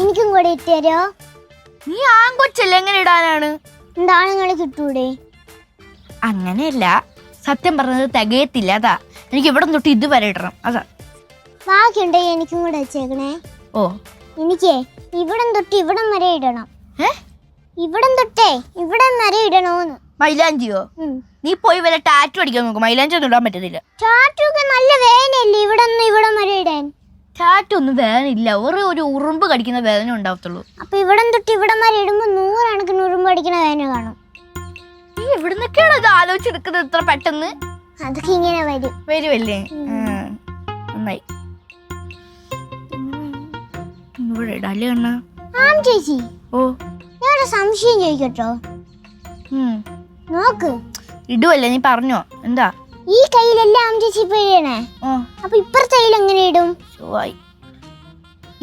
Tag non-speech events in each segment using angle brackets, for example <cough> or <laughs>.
എനിക്കും കൂടെ ഇട്ടുതരോ? നീ ആൺകൊച്ചല്ലേ എങ്ങനെ ഇടാനാണ്? എന്താണ് നിങ്ങൾ കിട്ടൂടെ? അങ്ങനെയല്ല. സത്യം പറഞ്ഞത് തികയത്തില്ല. അതാ. എനിക്ക് ഇവിടെ തൊട്ട് ഇതുവരെ ഇടണം. അതാ. ബാക്കിയുണ്ടെങ്കിൽ എനിക്കും കൂടെ വെച്ചേക്കണേ. ഓ. എനിക്ക് ഇവിടം തൊട്ട് ഇവിടം വരെ ഇടണം. ഏ? ഇവിടം തൊട്ടേ ഇവിടം വരെ ഇടണോന്ന്. മൈലാഞ്ചിയോ? ഉം. നീ പോയി വല്ല ടാറ്റു അടിക്കാൻ നോക്കും. മൈലാഞ്ചി ഒന്നും ഇടാൻ പറ്റത്തില്ല. ടാറ്റൂക്ക് നല്ല വേദനയല്ലേ ഇവിടെ ഇവിടം വരെ ഇടാൻ. ടാറ്റു ഒന്നും വേദന ഇല്ല ഒരു ഒരു ഉറുമ്പ് കടിക്കുന്ന വേദന ഉണ്ടാവത്തുള്ളൂ. അപ്പൊ ഇവിടം തൊട്ട് ഇവിടം വരെ ഇടുമ്പോ നൂറുകണക്കിന് ഉറുമ്പ് കടിക്കുന്ന വേദന കാണും. നീ എവിടുന്നൊക്കെയാണ് ഇത് ആലോചിച്ചെടുക്കുന്നത് ഇത്ര പെട്ടെന്ന്? അതൊക്കെ ഇങ്ങനെ വരും. വരുമല്ലേ ആ, നന്നായി. ഇവിടെ ഇടാല്ലേ കണ്ണ? ആം ചേച്ചി. ഓ. സംശയം ചോദിക്കട്ടോ. നോക്ക്. ഇടുവല്ലേ നീ പറഞ്ഞോ. എന്താ? ഈ കയ്യിലെല്ലാം ആം ചേച്ചി ഇപ്പൊ ഇടണേ അപ്പൊ ഇപ്പുറത്തെ കയ്യിൽ എങ്ങനെ ഇടും?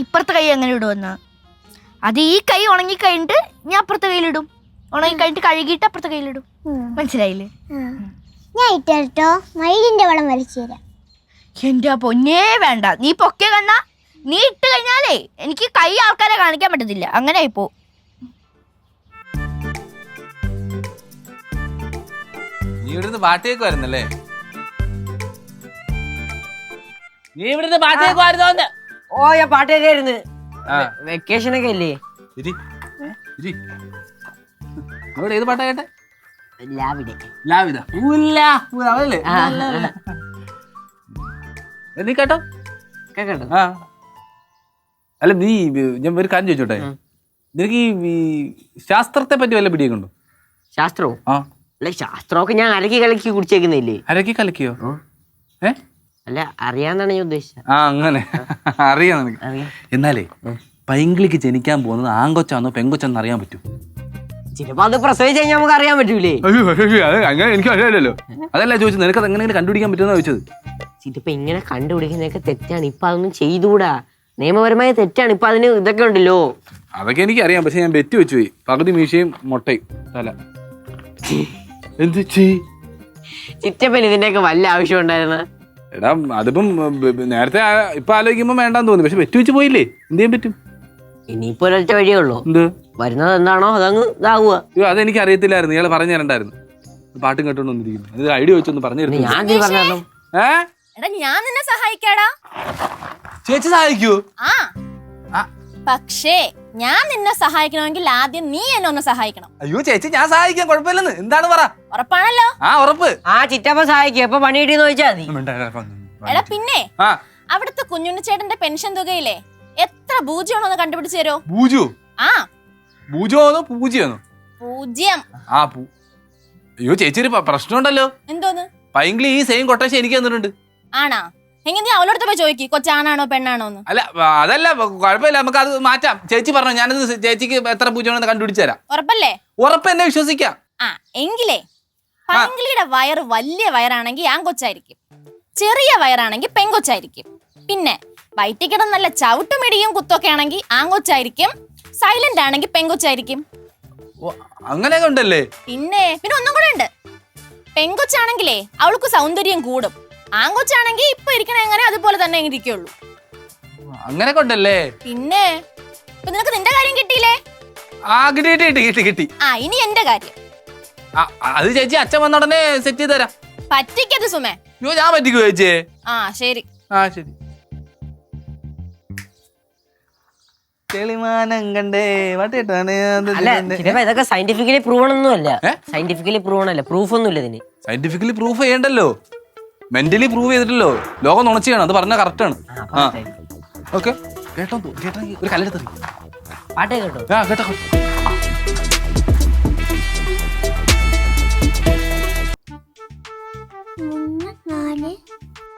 ഇപ്പുറത്തെ കൈ എങ്ങനെ ഇടുമെന്നാ അത് ഈ കൈ ഉണങ്ങി കഴിഞ്ഞിട്ട് ഞാൻ അപ്പുറത്തെ കയ്യിലിടും ഉണങ്ങി കഴിഞ്ഞിട്ട് കഴുകിയിട്ട് അപ്പുറത്തെ കയ്യിലിടും. മനസ്സിലായില്ലേ? ഞാൻ ഇട്ടോ മയിലിന്റെ വളം വരച്ചു തരാം. എന്റെ പൊന്നേ വേണ്ട. നീ പൊക്കെ കണ്ണ. നീ ഇട്ട് കഴിഞ്ഞാലേ എനിക്ക് കൈ ആൾക്കാരെ കാണിക്കാൻ പറ്റത്തില്ല. അങ്ങനെ ആയിപ്പോ നീ ഇവിടുന്ന് പാട്ടേക്ക് വരുന്നല്ലേ? നീ ഇവിടുന്ന് പാട്ടേക്ക് വരുന്നോന്ന്. ഓ ഞാൻ പാട്ടൊക്കെ ആയിരുന്നു ആ. വെക്കേഷൻ ഒക്കെ അല്ലേ? ഇരി. ഇരി. ഇവിടെ ഏത് പാട്ടാ കേട്ടെ? ലാവിടെ ലാവിത അതല്ലേ നീ കേട്ടോ? കേട്ടോ ആ. അല്ല നീ ഞാൻ ഒരു കാര്യം ചോദിച്ചോട്ടെ? നിനക്ക് ഈ ശാസ്ത്രത്തെ പറ്റി വല്ല പിടിയൊക്കെ ഉണ്ടോ ശാസ്ത്രവും ആ. അല്ല ശാസ്ത്രമൊക്കെ ഞാൻ അരക്കി കലക്കി കുടിച്ചേക്കുന്നില്ലേ അരക്കി കലക്കിയോ? ഏ? അല്ല അറിയാന്നാണ് ഞാൻ ഉദ്ദേശിച്ചത്. ആ അങ്ങനെ. <laughs> അറിയാം നിനക്ക്. എന്നാലേ പൈങ്കിളിക്ക് ജനിക്കാൻ പോകുന്നത് ആങ്കൊച്ചാന്നോ പെങ്കൊച്ചാന്നോ അറിയാൻ പറ്റൂ? ചിലപ്പോ അത് പ്രസവിച്ച് കഴിഞ്ഞാൽ നമുക്ക് അറിയാൻ പറ്റൂലേ? അയ്യോ അയ്യോ, അത് അങ്ങനെ എനിക്ക് അറിയാലല്ലോ അതല്ല ചോദിച്ചത് നിനക്ക് അത് എങ്ങനെ കണ്ടുപിടിക്കാൻ പറ്റുമെന്നാ ചോദിച്ചത്? ചിലപ്പോ ഇങ്ങനെ കണ്ടുപിടിക്കുന്നതൊക്കെ തെറ്റാണ്. ഇപ്പൊ അതൊന്നും ചെയ്തുകൂടാ. നിയമപരമായ തെറ്റാണ്. ഇപ്പൊ അതിന് ഇതൊക്കെ ഉണ്ടല്ലോ. അതൊക്കെ എനിക്ക് അറിയാം പക്ഷെ ഞാൻ ബെറ്റ് വെച്ചു പോയി. പകുതി മീശയും മുട്ടയും തല. എന്ത് ചിറ്റപ്പൻ ഇതിന്റെയൊക്കെ വല്ല ആവശ്യം ഉണ്ടായിരുന്നു? എടാ അതിപ്പം നേരത്തെ ആ- ഇപ്പൊ ആലോചിക്കുമ്പോ വേണ്ടാന്ന് തോന്നി. പക്ഷെ വെറ്റി വെച്ച് പോയില്ലേ? എന്ത് ചെയ്യാൻ പറ്റും? ഇനിയിപ്പോ ഒരൊറ്റ വഴിയേ ഉള്ളൂ. എന്ത്? വരുന്നത് എന്താണോ അതങ്ങ് ഇതാവുക. അയ്യോ അതെനിക്ക് അറിയത്തില്ലായിരുന്നു ഇയാൾ പറഞ്ഞു തരണ്ടായിരുന്നു. പാട്ടും കേട്ടോണ്ട് വന്നിരിക്കുന്നു. ഇത് ഐഡിയ വെച്ചൊന്ന് പറഞ്ഞു തരുന്നു ഞാൻ പറഞ്ഞു ഏ? എടാ ഞാൻ നിന്നെ സഹായിക്കാടാ. ചേച്ചി സഹായിക്കൂ. പക്ഷേ ഞാൻ നിന്നെ സഹായിക്കണമെങ്കിൽ ആദ്യം നീ എന്നെ ഒന്ന് സഹായിക്കണം. അയ്യോ ചേച്ചി ഞാൻ സഹായിക്കാം കുഴപ്പമില്ലെന്ന്. എന്താണ് പറ? ഉറപ്പാണല്ലോ? ആ ഉറപ്പ്. ആ ചിറ്റപ്പ സഹായിക്കും. എപ്പൊ പണി കിട്ടിയെന്ന് ചോദിച്ചാൽ മതി. എടാ പിന്നെ. അവിടുത്തെ അവിടുത്തെ കുഞ്ഞുണ്ണിച്ചേട്ടന്റെ പെൻഷൻ തുകയില്ലേ? എത്ര പൂജ്യമാണോന്ന് കണ്ടുപിടിച്ചു തരോ പൂജു ആ. പൂജോന്നോ പൂജ്യമാണോ? പൂജ്യം. ആ പൂ. അയ്യോ ചേച്ചി ഒരു പ്രശ്നമുണ്ടല്ലോ. എന്തോന്ന്? പൈങ്കിളി ഈ സെയിം കൊട്ടേഷൻ എനിക്ക് തന്നിട്ടുണ്ട്. ആണാ? എങ്കിൽ നീ അവളോടത്ത് പോയി ചോദിക്കി കൊച്ചാണാണോ പെണ്ണാണോന്ന് അല്ല അതല്ല കുഴപ്പമില്ല നമുക്ക് അത് മാറ്റാം. ചേച്ചി പറഞ്ഞു ഞാനത് ചേച്ചിക്ക് എത്ര പൂജ്യമാണെന്ന് കണ്ടുപിടിച്ചു തരാം. ഉറപ്പല്ലേ? ഉറപ്പ് എന്നെ വിശ്വസിക്കാം. ആ എങ്കിലേ പൈങ്കിളിയുടെ വയർ വലിയ വയറാണെങ്കിൽ ആൺകൊച്ചായിരിക്കും. ചെറിയ വയറാണെങ്കിൽ പെങ്കൊച്ചായിരിക്കും പിന്നെ വയറ്റിക്കിടം നല്ല ചവിട്ടുമിടിയും കുത്തൊക്കെ ആണെങ്കിൽ ആങ്കൊച്ചായിരിക്കും സൈലന്റ് ആണെങ്കിൽ പെങ്കൊച്ചായിരിക്കും അങ്ങനെയൊക്കെ ഉണ്ടല്ലേ? പിന്നെ പിന്നെ ഒന്നും കൂടെ ഉണ്ട്. പെങ്കൊച്ചാണെങ്കിലേ അവൾക്ക് സൗന്ദര്യം കൂടും. ആൺകൊച്ചാണെങ്കിൽ ഇപ്പൊ ഇരിക്കണ എങ്ങനെ അതുപോലെ തന്നെ ഇരിക്കുള്ളൂ. അങ്ങനെ കൊണ്ടല്ലേ പിന്നെ ഇപ്പൊ നിനക്ക് നിന്റെ കാര്യം കിട്ടിയില്ലേ? ആ കിട്ടി കിട്ടി കിട്ടി കിട്ടി കിട്ടി. ആ ഇനി എന്റെ കാര്യം. ആ, അത് ചേച്ചി അച്ഛൻ വന്ന ഉടനെ സെറ്റ് ചെയ്ത് തരാം. പറ്റിക്കത് സുമേ. അയ്യോ ഞാൻ പറ്റിക്കോ ചേച്ചി ആ ശരി. ആ ശരി. തെളിമാനം കണ്ടേ വട്ടിട്ടാണ് അല്ല ഇതൊക്കെ സയന്റിഫിക്കലി പ്രൂവ് ഒന്നും അല്ല ഏ? സയന്റിഫിക്കലി പ്രൂവ് അല്ല പ്രൂഫ് ഒന്നും ഇല്ല ഇതിന്. സയന്റിഫിക്കലി പ്രൂഫ് ചെയ്യണ്ടല്ലോ. മെന്റലി പ്രൂവ് ചെയ്തിട്ടല്ലോ ലോകം നുണച്ചാണ് അത് പറഞ്ഞ കറക്റ്റ് ആണ്. ആ ഓക്കെ കേട്ടോ കേട്ടോ ഒരു കല്ലെടുത്ത് പാട്ടേ കേട്ടോ. ആ കേട്ടോ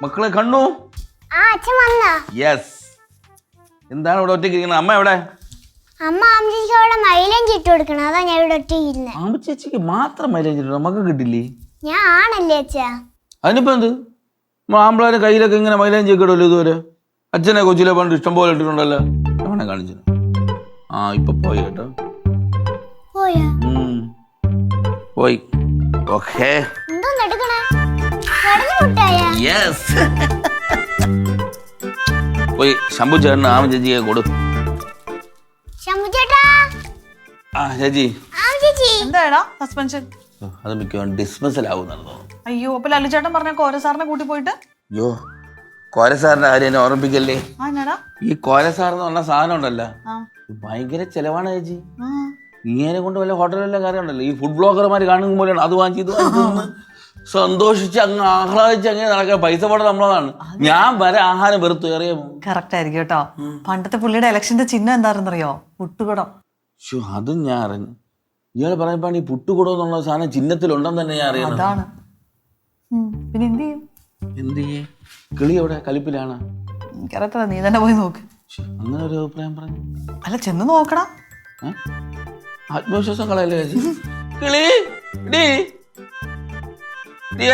മക്കളെ കണ്ണു. ആ അച്ഛൻ വന്നാ? യെസ് എന്താണ് ഇവിടെ ഒറ്റയ്ക്ക് ഇരിക്കുന്നത്? അമ്മ എവിടെ? അമ്മ അമ്മച്ചിക്ക് അവിടെ മൈലഞ്ചി ഇട്ട് കൊടുക്കണം. അതാ ഞാൻ ഇവിടെ ഒറ്റ ഇരുന്നെ. അമ്മ ചേച്ചിക്ക് മാത്രം മൈലേജ് ഇട്ടു നമുക്ക് കിട്ടില്ലേ? ഞാൻ ആണല്ലേ അച്ഛാ. അതിനിപ്പോ എന്ത്? ആമ്പിളാരെ കയ്യിലൊക്കെ ഇങ്ങനെ മൈലേജ് ഒക്കെ ഇടുമല്ലോ ഇതുവരെ. അച്ഛനെ കൊച്ചിലെ പണ്ട് ഇഷ്ടം പോലെ ഇട്ടിട്ടുണ്ടല്ലോ. അവനെ കാണിച്ചു ആ ഇപ്പൊ പോയി കേട്ടോ. പോയി? ഓക്കേ. പോയി ശംഭു ചേട്ടന് ആമ ചേച്ചിയെ കൊടു. ശംഭു ചേട്ടാ. ആ ചേച്ചി. എന്താടാ സസ്പെൻഷൻ അത് മിക്കവാറും ഡിസ്മിസൽ ആവുന്നുണ്ടോ അയ്യോ അപ്പൊ ലലിച്ചേട്ടൻ പറഞ്ഞ കോര സാറിനെ കൂട്ടി പോയിട്ട്? അയ്യോ കോരസാറിന്റെ കാര്യം എന്നെ ഓർമ്മിപ്പിക്കല്ലേ? ആ എന്നാടാ? ഈ കോരസാർ എന്ന് പറഞ്ഞ സാധനം ഉണ്ടല്ലോ. ആ. ഭയങ്കര ചെലവാണ് ചേച്ചി. ആ. ഇങ്ങനെ കൊണ്ട് വല്ല ഹോട്ടലിലെ കാര്യമുണ്ടല്ലോ ഈ ഫുഡ് ബ്ലോഗർമാർ കാണുന്ന പോലെയാണ്. അത് വാങ്ങിച്ച് ഇത് വാങ്ങിച്ച് തിന്ന് സന്തോഷിച്ച് അങ്ങ് ആഹ്ലാദിച്ച് അങ്ങനെ നടക്കാൻ പൈസ പോടെ നമ്മളതാണ്. ഞാൻ വരെ ആഹാരം വെറുത്തു അറിയാമോ കറക്റ്റ് ആയിരിക്കും കേട്ടോ. പണ്ടത്തെ പുള്ളിയുടെ ഇലക്ഷന്റെ ചിഹ്നം എന്താണെന്നറിയോ? പുട്ടുകുടം ശോ അതും ഞാൻ അറിഞ്ഞു. ഇയാൾ പറയുമ്പോൾ ഈ പുട്ടുകൂടോ എന്നുള്ള സാധനം ചിഹ്നത്തിലുണ്ടെന്ന് തന്നെ ഞാൻ അറിയാം അതാണ്. ഉം, പിന്നെ എന്ത് ചെയ്യും? എന്ത് ചെയ്യേ? കിളി എവിടെ? കലിപ്പിലാണ്. എനിക്കറിയത്തില്ല നീ തന്നെ പോയി നോക്ക്. അങ്ങനെ ഒരു അഭിപ്രായം പറഞ്ഞു അല്ല ചെന്ന് നോക്കടാ? ആത്മവിശ്വാസം കളയല്ലേ കിളി ഡി ഡീ